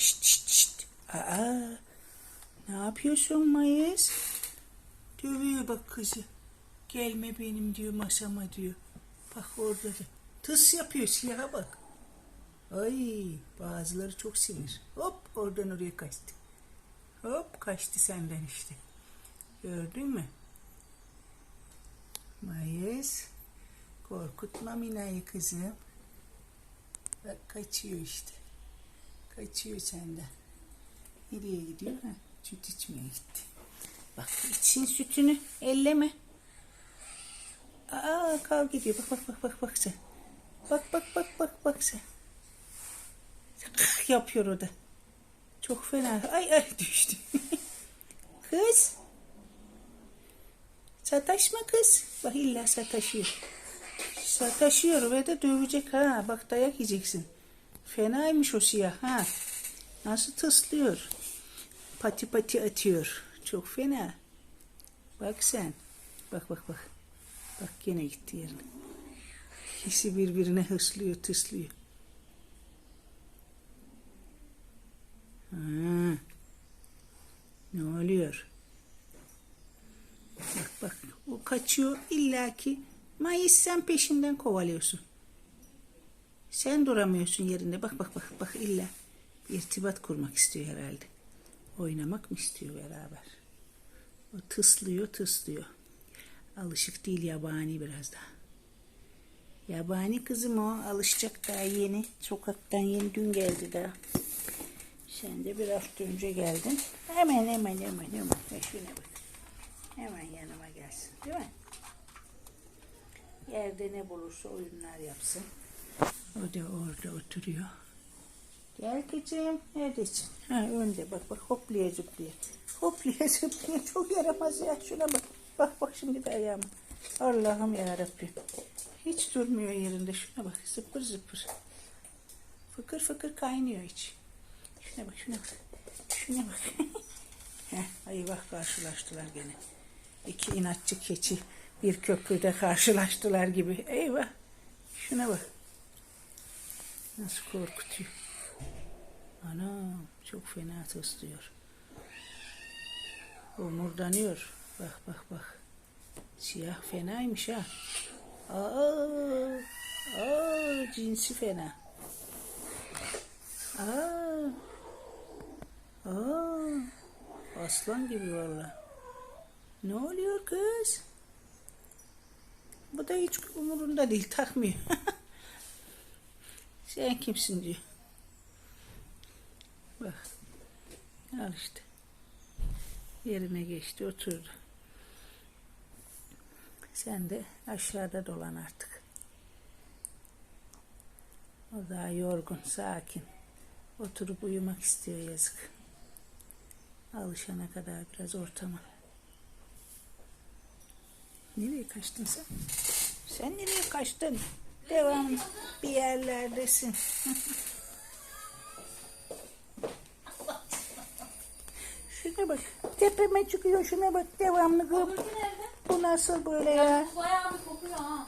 Şşt şşt şşt. Aa, ne yapıyorsun Mayıs? Dövüyor bak kızı. Gelme benim diyor masama diyor. Bak orada da. Tıs yapıyor siyaha bak. Ay bazıları çok sinir. Hop oradan oraya kaçtı. Hop kaçtı senden işte. Gördün mü? Mayıs. Korkutma Mina'yı kızım. Bak kaçıyor işte. Kaçıyor senden. Nereye gidiyor? Ha, süt içmeye gitti. Bak içsin sütünü elleme. Aa kavga ediyor. Bak bak bak bak bak sen. Bak bak bak bak bak sen. Yapıyor o da. Çok fena. Ay ay düştü. kız. Sataşma kız. Bak illa sataşıyor. Sataşıyor ve de dövecek ha. Bak dayak yiyeceksin. Fenaymış o siyah ha. Nasıl tıslıyor. Pati pati atıyor. Çok fena. Bak sen. Bak bak bak. Bak gene gitti yerine. İkisi birbirine hıslıyor, tıslıyor. Ha. Ne oluyor? Bak bak o kaçıyor illaki. Mayıs sen peşinden kovalıyorsun. Sen duramıyorsun yerinde. Bak bak bak bak illa irtibat kurmak istiyor herhalde. Oynamak mı istiyor beraber? O tıslıyor tıslıyor. Alışık değil yabani biraz daha. Yabani kızım o alışacak daha yeni. Sokaktan yeni dün geldi daha. Sen de bir hafta önce geldin. Hemen hemen hemen hemen. Şuna bak. Hemen yanıma gelsin değil mi? Yerde ne bulursa oyunlar yapsın. O da orada oturuyor. Gel kızım. Neredesin? Ha önde bak bak hoplaya zıplaya. Hoplaya zıplaya çok yaramaz ya. Şuna bak. Bak bak şimdi de ayağıma. Allah'ım ya Rabbim. Hiç durmuyor yerinde. Şuna bak zıpır zıpır. Fıkır fıkır kaynıyor hiç. Şuna bak şuna bak. Şuna bak. Heh, eyvah karşılaştılar gene. İki inatçı keçi bir köprüde karşılaştılar gibi. Eyvah. Şuna bak. Nasıl korkutuyor. Ana çok fena tıslıyor. Omurdanıyor. Bak bak bak. Siyah fenaymış ha. Aa, aa cinsi fena. Aa, aa, aslan gibi valla. Ne oluyor kız? Bu da hiç umurunda değil takmıyor. Sen kimsin diyor. Bak. Al işte. Yerine geçti oturdu. Sen de aşağıda dolan artık. O daha yorgun, sakin. Oturup uyumak istiyor yazık. Alışana kadar biraz ortama. Nereye kaçtın sen? Sen nereye kaçtın? Devam bir yerlerdesin. şuna bak. Tepeme çıkıyor şuna bak. Devamlı. Nerede? Bu nasıl böyle ya? Bayağı bir kokuyor ha.